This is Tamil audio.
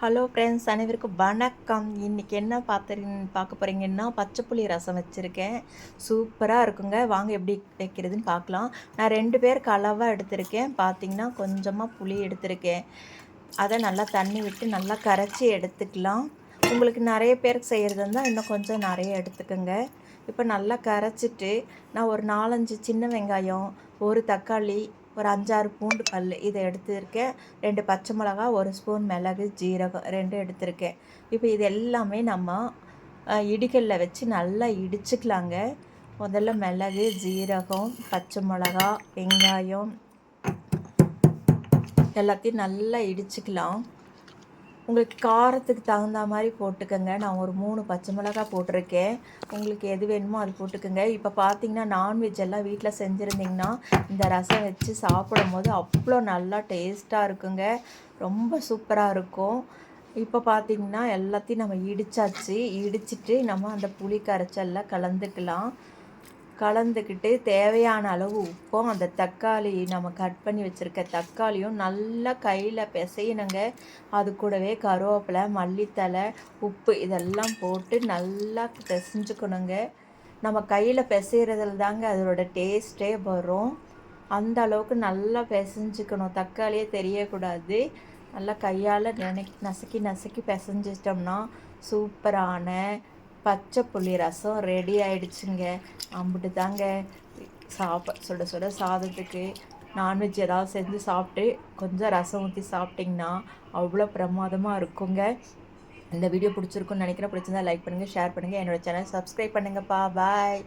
ஹலோ ஃப்ரெண்ட்ஸ் அனைவருக்கும் வணக்கம். இன்றைக்கி என்ன பார்த்துருங்க பார்க்க போகிறீங்கன்னா பச்சை புளி ரசம் வச்சுருக்கேன். சூப்பராக இருக்குங்க. வாங்க எப்படி வைக்கிறதுன்னு பார்க்கலாம். நான் ரெண்டு பேருக்கு அளவாக எடுத்திருக்கேன். பார்த்தீங்கன்னா கொஞ்சமாக புளி எடுத்திருக்கேன். அதை நல்லா தண்ணி விட்டு நல்லா கரைச்சி எடுத்துக்கலாம். உங்களுக்கு நிறைய பேருக்கு செய்கிறது இருந்தால் இன்னும் கொஞ்சம் நிறைய எடுத்துக்கோங்க. இப்போ நல்லா கரைச்சிட்டு நான் ஒரு நாலஞ்சு சின்ன வெங்காயம் ஒரு தக்காளி ஒரு அஞ்சாறு பூண்டு பல் இதை எடுத்துருக்கேன். ரெண்டு பச்சை மிளகா ஒரு ஸ்பூன் மிளகு ஜீரகம் ரெண்டு எடுத்திருக்கேன். இப்போ இது எல்லாமே நம்ம இடிகளில் வச்சு நல்லா இடிச்சுக்கலாங்க. முதல்ல மிளகு ஜீரகம் பச்சை மிளகா வெங்காயம் எல்லாத்தையும் நல்லா இடிச்சுக்கலாம். உங்களுக்கு காரத்துக்கு தகுந்த மாதிரி போட்டுக்கோங்க. நான் ஒரு மூணு பச்சை மிளகா போட்டிருக்கேன். உங்களுக்கு எது வேணுமோ அது போட்டுக்கோங்க. இப்போ பார்த்தீங்கன்னா நான்வெஜ் எல்லாம் வீட்டில் செஞ்சுருந்திங்கன்னா இந்த ரசம் வச்சு சாப்பிடும் போது அவ்வளோ நல்லா டேஸ்ட்டாக இருக்குங்க. ரொம்ப சூப்பராக இருக்கும். இப்போ பார்த்திங்கன்னா எல்லாத்தையும் நம்ம இடித்தாச்சு இடிச்சிட்டு நம்ம அந்த புளி கரைச்சல்லாம் கலந்துக்கலாம். கலந்துக்கிட்டு தேவையான அளவு உப்பும் அந்த தக்காளி நம்ம கட் பண்ணி வச்சுருக்க தக்காளியும் நல்லா கையில் பிசையினுங்க அது கூடவே கருவேப்பிலை மல்லித்தலை உப்பு இதெல்லாம் போட்டு நல்லா பிசைஞ்சுக்கணுங்க. நம்ம கையில் பிசைகிறதுல தாங்க அதோட டேஸ்ட்டே வரும். அந்த அளவுக்கு நல்லா பிசைஞ்சுக்கணும். தக்காளியே தெரியக்கூடாது. நல்லா கையால் நினை நசுக்கி நசுக்கி பிசைஞ்சிட்டோம்னா சூப்பரான பச்சை புளி ரசம் ரெடி ஆயிடுச்சுங்க. அம்பிட்டு தாங்க சாப்ப சுட சுட சாதத்துக்கு நான்வெஜ் ஏதாவது செஞ்சு சாப்பிட்டு கொஞ்சம் ரசம் ஊற்றி சாப்பிட்டிங்கன்னா அவ்வளோ பிரமாதமாக இருக்குங்க. இந்த வீடியோ பிடிச்சிருக்குன்னு நினைக்கிறேன். பிடிச்சிருந்தா லைக் பண்ணுங்கள் ஷேர் பண்ணுங்கள் என்னோடய சேனல் சப்ஸ்கிரைப் பண்ணுங்கப்பா. பாய்